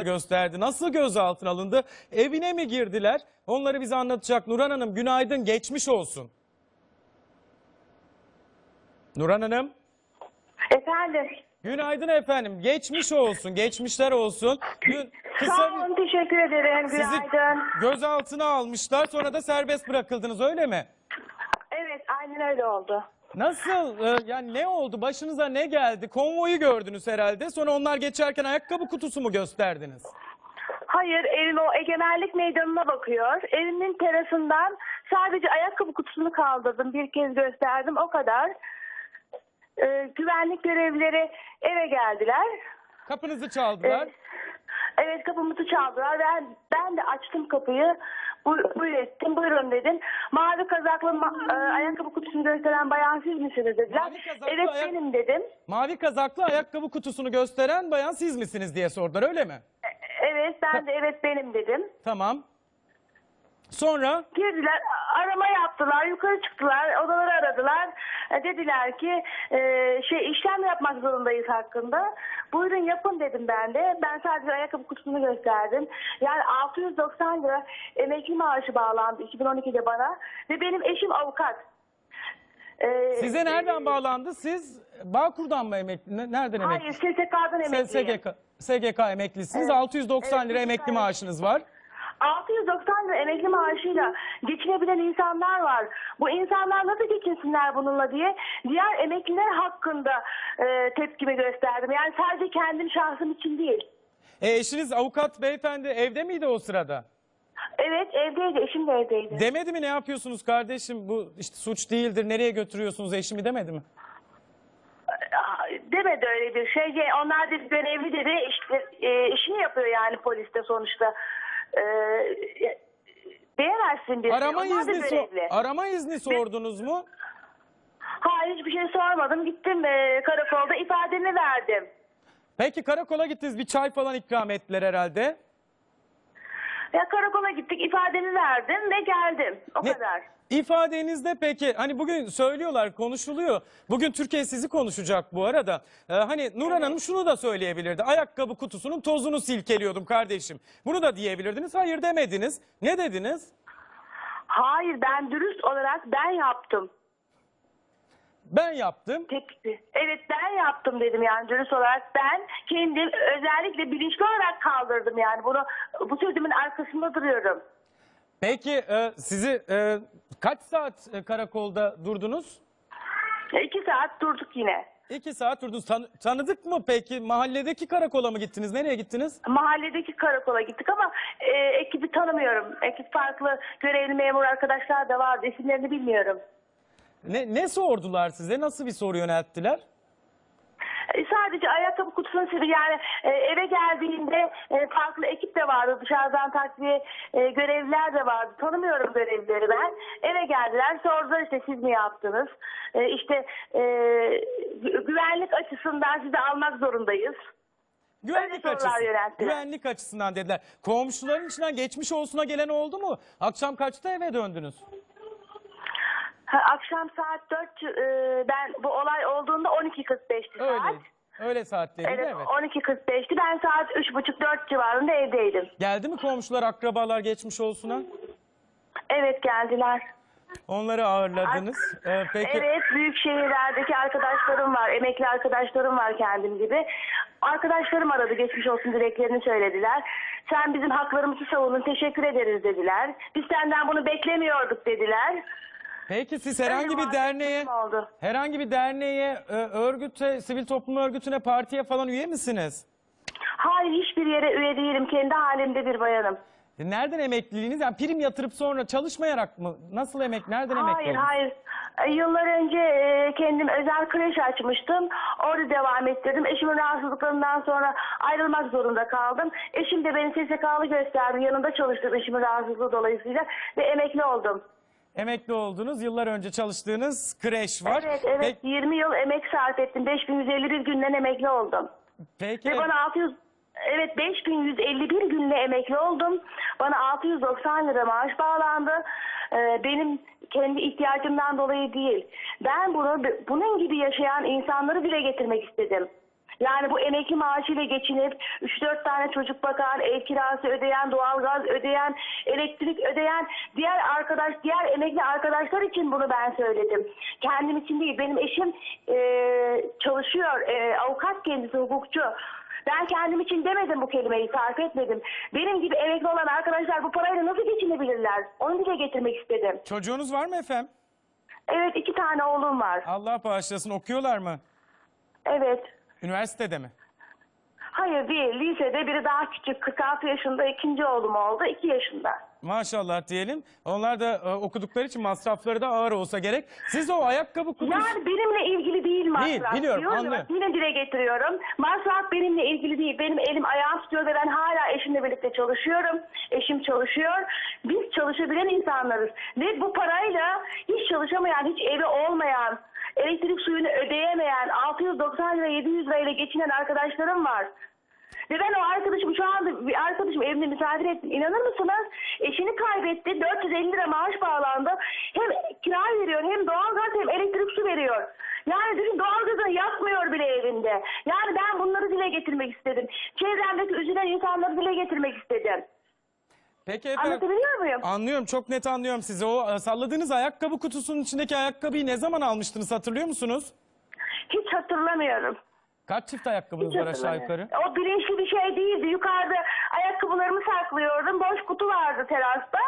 gösterdi. Nasıl gözaltına alındı? Evine mi girdiler? Onları bize anlatacak Nurhan Hanım. Günaydın, geçmiş olsun. Nurhan Hanım. Efendim. Günaydın efendim. Geçmiş olsun, geçmişler olsun. Gün, kısa Sağ olun teşekkür ederim. sizi Günaydın. gözaltına almışlar. Sonra da serbest bırakıldınız öyle mi? Evet aynen öyle oldu. Nasıl? e, yani ne oldu? Başınıza ne geldi? Konvoyu gördünüz herhalde. Sonra onlar geçerken ayakkabı kutusu mu gösterdiniz? Hayır evim o egemenlik meydanına bakıyor. Evimin terasından sadece ayakkabı kutusunu kaldırdım. Bir kez gösterdim o kadar. Ee, güvenlik görevlileri eve geldiler. Kapınızı çaldılar. Evet, evet kapımızı çaldılar. Ben, ben de açtım kapıyı. Buyur, buyur ettim, buyurun dedim. Mavi kazaklı ma- e, ayakkabı kutusunu gösteren bayan siz misiniz dediler. Mavi kazaklı Evet ayak- benim dedim. Mavi kazaklı ayakkabı kutusunu gösteren bayan siz misiniz diye sordular öyle mi? Evet ben de evet benim dedim. Tamam. Sonra Girdiler arama yaptılar yukarı çıktılar odaları aradılar. E, dediler ki e, şey işlem yapmak zorundayız hakkında. Buyurun yapın dedim ben de. Ben sadece ayakkabı kutusunu gösterdim. Yani 690 lira emekli maaşı bağlandı 2012'de bana. Ve benim eşim avukat. E, size nereden bağlandı? Siz Bağkur'dan mı emekli? ne- Nereden Hayır emekli? SSK'dan emekliyim. SGK, SGK emeklisiniz. Evet. 690 Evet, lira emekli maaşınız var. 690 lira emekli maaşıyla geçinebilen insanlar var. Bu insanlar nasıl geçinsinler bununla diye diğer emekliler hakkında e, tepkimi gösterdim. Yani sadece kendim şahsım için değil. E, eşiniz avukat beyefendi evde miydi o sırada? Evet evdeydi, eşim de evdeydi. Demedi mi ne yapıyorsunuz kardeşim bu işte suç değildir nereye götürüyorsunuz eşimi demedi mi? Demedi öyle bir şey. Ye- Onlar dedi görevli dedi işte e, işini yapıyor yani poliste sonuçta. E, diyemezsin bir. Arama izni so- arama izni sordunuz mu? Hayır hiçbir şey sormadım. Gittim e, karakolda ifademi verdim. Peki karakola gittiniz bir çay falan ikram ettiler herhalde. Ya karakola gittik ifademi verdim ve geldim. O Ne- kadar. İfadenizde peki hani bugün söylüyorlar konuşuluyor. Bugün Türkiye sizi konuşacak bu arada. Ee, hani Nurhan Hanım şunu da söyleyebilirdi. Ayakkabı kutusunun tozunu silkeliyordum kardeşim. Bunu da diyebilirdiniz. Hayır demediniz. Ne dediniz? Hayır ben dürüst olarak ben yaptım. Ben yaptım. Tepki. Evet ben yaptım dedim yani dürüst olarak ben kendim özellikle bilinçli olarak kaldırdım yani bunu bu sözümün arkasında duruyorum. Peki e, sizi e, kaç saat e, karakolda durdunuz? İki saat durduk yine. İki saat durdunuz. Tan- tanıdık mı peki? Mahalledeki karakola mı gittiniz? Nereye gittiniz? Mahalledeki karakola gittik ama e, ekibi tanımıyorum. Ekip farklı görevli memur arkadaşlar da vardı. İsimlerini bilmiyorum. Ne, ne sordular size? Nasıl bir soru yönelttiler? E, Sadece ayakkabı kutusunu sildi. Yani e, eve geldiğinde e, farklı ekip de vardı. Dışarıdan takviye e, görevliler de vardı. Tanımıyorum görevlileri ben. Eve geldiler. Sordular işte siz mi yaptınız? E, işte e, gü- güvenlik açısından sizi almak zorundayız. Güvenlik sorular açısından. yönelttiler. Güvenlik açısından dediler. Komşuların içinden geçmiş olsuna gelen oldu mu? Akşam kaçta eve döndünüz? Ha, akşam saat 4 e, ben bu olay olduğunda 12.45'ti saat. Öyle. Öyle saatleriydi Evet, evet. 12.45'ti. Ben saat 3.30-4 civarında evdeydim. Geldi mi komşular, akrabalar geçmiş olsuna? Evet geldiler. Onları ağırladınız. Ee, peki Evet, büyük şehirlerdeki arkadaşlarım var, emekli arkadaşlarım var kendim gibi. Arkadaşlarım aradı, geçmiş olsun dileklerini söylediler. Sen bizim haklarımızı savundun, teşekkür ederiz dediler. Biz senden bunu beklemiyorduk dediler. Peki siz herhangi bir derneğe oldu. herhangi bir derneğe, e, örgüte, sivil toplum örgütüne, partiye falan üye misiniz? Hayır, hiçbir yere üye değilim, kendi halimde bir bayanım. E, Nereden emekliliğiniz? Yani prim yatırıp sonra çalışmayarak mı? Nasıl emek? Nereden emekli Hayır, oldunuz? hayır. E, Yıllar önce e, kendim özel kreş açmıştım. Orada devam ettirdim. Eşimin rahatsızlıklarından sonra ayrılmak zorunda kaldım. Eşim de beni SSK'lı gösterdi. Yanında çalıştım eşimin rahatsızlığı dolayısıyla ve emekli oldum. Emekli oldunuz. Yıllar önce çalıştığınız kreş var. Evet, evet. Peki, 20 yıl emek sarf ettim. 5151 günden emekli oldum. peki Ve bana 600 Evet 5151 günle emekli oldum. Bana 690 lira maaş bağlandı. Ee, benim kendi ihtiyacımdan dolayı değil. Ben bunu bunun gibi yaşayan insanları dile getirmek istedim. Yani bu emekli maaşıyla geçinip 3-4 tane çocuk bakan, ev kirası ödeyen, doğalgaz ödeyen, elektrik ödeyen diğer arkadaş, diğer emekli arkadaşlar için bunu ben söyledim. Kendim için değil. Benim eşim e, çalışıyor, e, avukat kendisi, hukukçu. Ben kendim için demedim bu kelimeyi, sarf etmedim. Benim gibi emekli olan arkadaşlar bu parayla nasıl geçinebilirler? Onu dile getirmek istedim. Çocuğunuz var mı efendim? Evet iki tane oğlum var. Allah bağışlasın okuyorlar mı? Evet. Üniversitede mi? Hayır değil. Lisede biri daha küçük. 46 yaşında ikinci oğlum oldu. 2 yaşında. Maşallah diyelim. Onlar da e, okudukları için masrafları da ağır olsa gerek. Siz o ayakkabı kutusu... Yani benimle ilgili değil masraf. Değil, biliyorum, Diyorum ya, anlıyorum. Yine dile getiriyorum. Masraf benimle ilgili değil. Benim elim ayağım tutuyor ve ben hala eşimle birlikte çalışıyorum. Eşim çalışıyor. Biz çalışabilen insanlarız. Ve bu parayla hiç çalışamayan, hiç evi olmayan, elektrik suyunu ödeyemeyen, 690 lira 700 lirayla geçinen arkadaşlarım var. Ve ben o arkadaşım şu anda bir arkadaşım evimde misafir ettim. İnanır mısınız? Eşini kaybetti. 450 lira maaş bağlandı. Hem kira veriyor hem doğalgaz hem elektrik su veriyor. Yani düşün doğalgazını yakmıyor bile evinde. Yani ben bunları dile getirmek istedim. Çevremdeki üzülen insanları dile getirmek istedim. Peki efendim. Anlatabiliyor muyum? Anlıyorum çok net anlıyorum sizi. O e, salladığınız ayakkabı kutusunun içindeki ayakkabıyı ne zaman almıştınız hatırlıyor musunuz? Hiç hatırlamıyorum. Kaç çift ayakkabınız Hiç var aşağı hatırlamıyorum. yukarı? O bilinçli bir şey değildi. Yukarıda ayakkabılarımı saklıyordum. Boş kutu vardı terasta.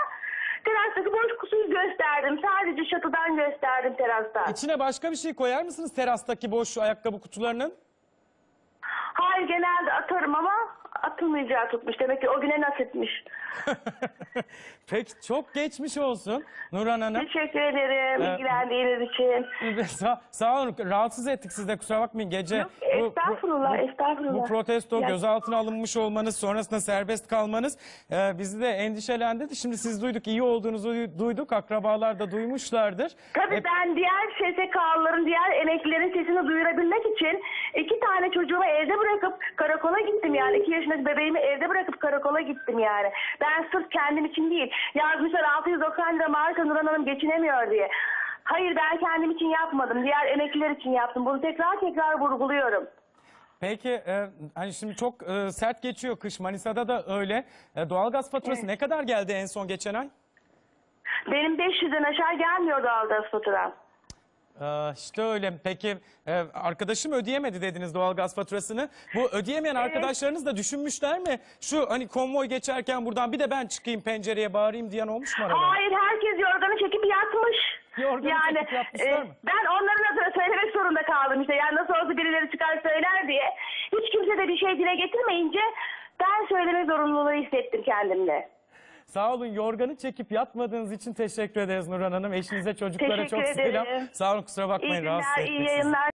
Terastaki boş kutuyu gösterdim. Sadece çatıdan gösterdim terasta. İçine başka bir şey koyar mısınız terastaki boş ayakkabı kutularının? Hayır genelde atarım ama atılmayacağı tutmuş. Demek ki o güne nasipmiş. Peki çok geçmiş olsun Nurhan Hanım. Teşekkür ederim Ee, ilgilendiğiniz için. Sa sağ olun rahatsız ettik siz de kusura bakmayın gece. Yok, bu- estağfurullah, bu- estağfurullah. Bu protesto Yani- gözaltına alınmış olmanız sonrasında serbest kalmanız e, bizi de endişelendirdi. Şimdi siz duyduk iyi olduğunuzu duy- duyduk akrabalar da duymuşlardır. Tabii E, ben diğer SSK'lıların, diğer emeklilerin sesini duyurabilmek için iki tane çocuğumu evde bırakıp karakola gittim yani. iki yaşındaki bebeğimi evde bırakıp karakola gittim yani. Ben sırf kendim için değil. Yazmışlar 690 lira maaş Nurhan Hanım geçinemiyor diye. Hayır ben kendim için yapmadım. Diğer emekliler için yaptım. Bunu tekrar tekrar vurguluyorum. Peki e, hani şimdi çok e, sert geçiyor kış Manisa'da da öyle. E, doğalgaz faturası ne kadar geldi en son geçen ay? Benim 500'den aşağı gelmiyor doğalgaz faturam. Ee, işte öyle. Peki e, arkadaşım ödeyemedi dediniz doğalgaz faturasını. Bu ödeyemeyen arkadaşlarınız da düşünmüşler mi? Şu hani konvoy geçerken buradan bir de ben çıkayım pencereye bağırayım diyen olmuş mu arada? Hayır herkes yorganı çekip yatmış. Yorganı yani çekip yatmışlar mı? ben onların adına söylemek zorunda kaldım işte. Yani nasıl olsa birileri çıkar söyler diye. Hiç kimse de bir şey dile getirmeyince ben söyleme zorunluluğu hissettim kendimde. Sağ olun yorganı çekip yatmadığınız için teşekkür ederiz Nurhan Hanım. Eşinize çocuklara Teşekkür çok selam. ederim. Sağ olun kusura İyi bakmayın günler, rahatsız iyi ettik sizi. yayınlar.